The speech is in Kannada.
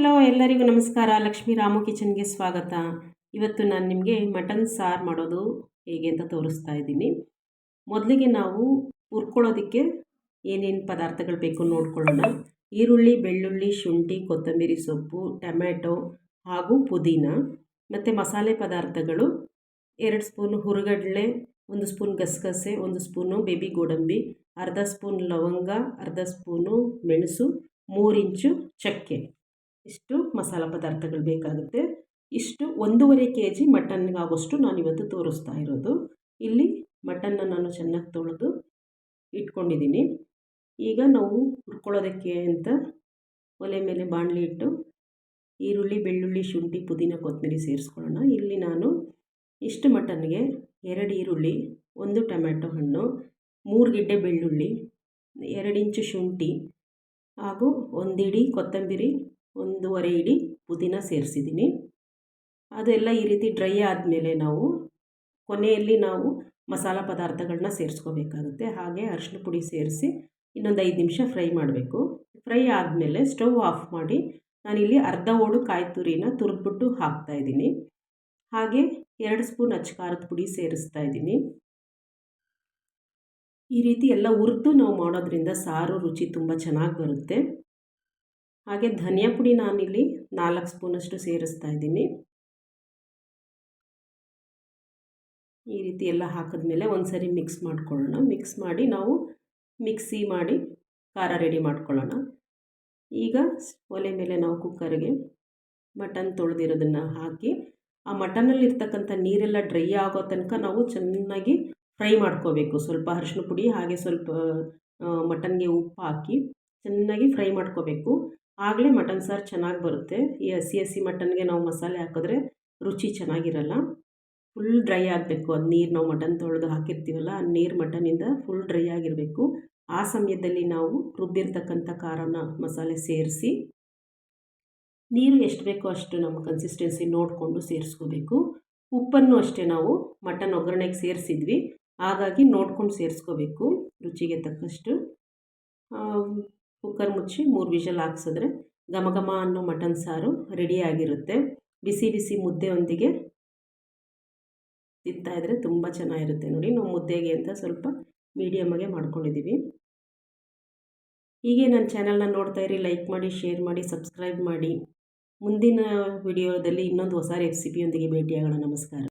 ಹಲೋ ಎಲ್ಲರಿಗೂ ನಮಸ್ಕಾರ. ಲಕ್ಷ್ಮೀ ರಾಮು ಕಿಚನ್ಗೆ ಸ್ವಾಗತ. ಇವತ್ತು ನಾನು ನಿಮಗೆ ಮಟನ್ ಸಾರು ಮಾಡೋದು ಹೇಗೆ ಅಂತ ತೋರಿಸ್ತಾ ಇದ್ದೀನಿ. ಮೊದಲಿಗೆ ನಾವು ಹುರ್ಕೊಳ್ಳೋದಕ್ಕೆ ಏನೇನು ಪದಾರ್ಥಗಳು ಬೇಕು ನೋಡ್ಕೊಳ್ಳೋಣ. ಈರುಳ್ಳಿ, ಬೆಳ್ಳುಳ್ಳಿ, ಶುಂಠಿ, ಕೊತ್ತಂಬರಿ ಸೊಪ್ಪು, ಟೊಮ್ಯಾಟೊ ಹಾಗೂ ಪುದೀನ. ಮತ್ತು ಮಸಾಲೆ ಪದಾರ್ಥಗಳು ಎರಡು ಸ್ಪೂನು ಹುರುಗಡಲೆ, ಒಂದು ಸ್ಪೂನ್ ಗಸಗಸೆ, ಒಂದು ಸ್ಪೂನು ಬೇಬಿ ಗೋಡಂಬಿ, ಅರ್ಧ ಸ್ಪೂನ್ ಲವಂಗ, ಅರ್ಧ ಸ್ಪೂನು ಮೆಣಸು ಮೂರಿಂಚು ಚಕ್ಕೆ. ಇಷ್ಟು ಮಸಾಲ ಪದಾರ್ಥಗಳು ಬೇಕಾಗುತ್ತೆ. ಇಷ್ಟು ಒಂದೂವರೆ ಕೆ ಜಿ ನಾನು ಇವತ್ತು ತೋರಿಸ್ತಾ ಇರೋದು. ಇಲ್ಲಿ ಮಟನ್ನ ನಾನು ಚೆನ್ನಾಗಿ ತೊಳೆದು ಇಟ್ಕೊಂಡಿದ್ದೀನಿ. ಈಗ ನಾವು ಹುರ್ಕೊಳ್ಳೋದಕ್ಕೆ ಅಂತ ಒಲೆ ಮೇಲೆ ಬಾಣಲಿ ಇಟ್ಟು ಈರುಳ್ಳಿ, ಬೆಳ್ಳುಳ್ಳಿ, ಶುಂಠಿ, ಪುದೀನ, ಕೊತ್ತಂಬರಿ ಸೇರಿಸ್ಕೊಳ್ಳೋಣ. ಇಲ್ಲಿ ನಾನು ಇಷ್ಟು ಮಟನ್ಗೆ ಎರಡು ಈರುಳ್ಳಿ, ಒಂದು ಟೊಮ್ಯಾಟೊ ಹಣ್ಣು, ಮೂರು ಗಿಡ್ಡೆ ಬೆಳ್ಳುಳ್ಳಿ, ಎರಡು ಇಂಚು ಶುಂಠಿ ಹಾಗೂ ಒಂದಿಡಿ ಕೊತ್ತಂಬರಿ ಒಂದೂವರೆ ಇಡಿ ಪುದೀನ ಸೇರಿಸಿದ್ದೀನಿ. ಅದೆಲ್ಲ ಈ ರೀತಿ ಡ್ರೈ ಆದಮೇಲೆ ನಾವು ಕೊನೆಯಲ್ಲಿ ನಾವು ಮಸಾಲ ಪದಾರ್ಥಗಳನ್ನ ಸೇರಿಸ್ಕೋಬೇಕಾಗುತ್ತೆ. ಹಾಗೆ ಅರಿಶಿನ ಪುಡಿ ಸೇರಿಸಿ ಇನ್ನೊಂದು ಐದು ನಿಮಿಷ ಫ್ರೈ ಮಾಡಬೇಕು. ಫ್ರೈ ಆದಮೇಲೆ ಸ್ಟವ್ ಆಫ್ ಮಾಡಿ ನಾನಿಲ್ಲಿ ಅರ್ಧ ಓಡು ಕಾಯಿ ತುರಿನ ತುರಿದ್ಬಿಟ್ಟು ಹಾಕ್ತಾಯಿದ್ದೀನಿ ಹಾಗೆ ಎರಡು ಸ್ಪೂನ್ ಅಚ್ಚ ಖಾರದ ಪುಡಿ ಸೇರಿಸ್ತಾ ಇದ್ದೀನಿ. ಈ ರೀತಿ ಎಲ್ಲ ಹುರಿದು ನಾವು ಮಾಡೋದ್ರಿಂದ ಸಾರು ರುಚಿ ತುಂಬ ಚೆನ್ನಾಗಿ ಬರುತ್ತೆ. ಹಾಗೆ ಧನಿಯಾ ಪುಡಿ ನಾನಿಲ್ಲಿ ನಾಲ್ಕು ಸ್ಪೂನಷ್ಟು ಸೇರಿಸ್ತಾ ಇದ್ದೀನಿ. ಈ ರೀತಿ ಎಲ್ಲ ಹಾಕಿದ್ಮೇಲೆ ಒಂದು ಸರಿ ಮಿಕ್ಸ್ ಮಾಡ್ಕೊಳ್ಳೋಣ. ಮಿಕ್ಸ್ ಮಾಡಿ ನಾವು ಮಿಕ್ಸಿ ಮಾಡಿ ಖಾರ ರೆಡಿ ಮಾಡ್ಕೊಳ್ಳೋಣ. ಈಗ ಒಲೆ ಮೇಲೆ ನಾವು ಕುಕ್ಕರ್ಗೆ ಮಟನ್ ತೊಳೆದಿರೋದನ್ನು ಹಾಕಿ ಆ ಮಟನಲ್ಲಿರ್ತಕ್ಕಂಥ ನೀರೆಲ್ಲ ಡ್ರೈ ಆಗೋ ತನಕ ನಾವು ಚೆನ್ನಾಗಿ ಫ್ರೈ ಮಾಡ್ಕೋಬೇಕು. ಸ್ವಲ್ಪ ಅರಿಶಿನ ಪುಡಿ ಹಾಗೆ ಸ್ವಲ್ಪ ಮಟನ್ಗೆ ಉಪ್ಪು ಹಾಕಿ ಚೆನ್ನಾಗಿ ಫ್ರೈ ಮಾಡ್ಕೋಬೇಕು. ಆಗಲೇ ಮಟನ್ ಸಾರು ಚೆನ್ನಾಗಿ ಬರುತ್ತೆ. ಈ ಹಸಿ ಹಸಿ ಮಟನ್ಗೆ ನಾವು ಮಸಾಲೆ ಹಾಕಿದ್ರೆ ರುಚಿ ಚೆನ್ನಾಗಿರಲ್ಲ. ಫುಲ್ ಡ್ರೈ ಆಗಬೇಕು. ಅದು ನೀರು ನಾವು ಮಟನ್ ತೊಳೆದು ಹಾಕಿರ್ತೀವಲ್ಲ, ಆ ನೀರು ಮಟನಿಂದ ಫುಲ್ ಡ್ರೈ ಆಗಿರಬೇಕು. ಆ ಸಮಯದಲ್ಲಿ ನಾವು ರುಬ್ಬಿರ್ತಕ್ಕಂಥ ಖಾರನ ಮಸಾಲೆ ಸೇರಿಸಿ, ನೀರು ಎಷ್ಟು ಬೇಕೋ ಅಷ್ಟು ನಮ್ಮ ಕನ್ಸಿಸ್ಟೆನ್ಸಿ ನೋಡಿಕೊಂಡು ಸೇರಿಸ್ಕೋಬೇಕು. ಉಪ್ಪನ್ನು ಅಷ್ಟೇ ನಾವು ಮಟನ್ ಒಗ್ಗರಣೆಗೆ ಸೇರಿಸಿದ್ವಿ. ಹಾಗಾಗಿ ನೋಡ್ಕೊಂಡು ಸೇರಿಸ್ಕೋಬೇಕು ರುಚಿಗೆ ತಕ್ಕಷ್ಟು. ಕುಕ್ಕರ್ ಮುಚ್ಚಿ ಮೂರು ವಿಷಲ್ ಹಾಕ್ಸಿದ್ರೆ ಘಮ ಘಮ ಅನ್ನೋ ಮಟನ್ ಸಾರು ರೆಡಿಯಾಗಿರುತ್ತೆ ಬಿಸಿ ಬಿಸಿ ಮುದ್ದೆಯೊಂದಿಗೆ ತಿಂತಾಯಿದ್ರೆ ತುಂಬ ಚೆನ್ನಾಗಿರುತ್ತೆ. ನೋಡಿ, ನಾವು ಮುದ್ದೆಗೆ ಅಂತ ಸ್ವಲ್ಪ ಮೀಡಿಯಮ್ಮಾಗೆ ಮಾಡ್ಕೊಂಡಿದ್ದೀವಿ ಹೀಗೆ ನನ್ನ ಚಾನಲ್ನ ನೋಡ್ತಾ ಇರಿ ಲೈಕ್ ಮಾಡಿ ಶೇರ್ ಮಾಡಿ ಸಬ್ಸ್ಕ್ರೈಬ್ ಮಾಡಿ. ಮುಂದಿನ ವಿಡಿಯೋದಲ್ಲಿ ಇನ್ನೊಂದು ಹೊಸ ರೆಸಿಪಿಯೊಂದಿಗೆ ಭೇಟಿಯಾಗೋಣ. ನಮಸ್ಕಾರ.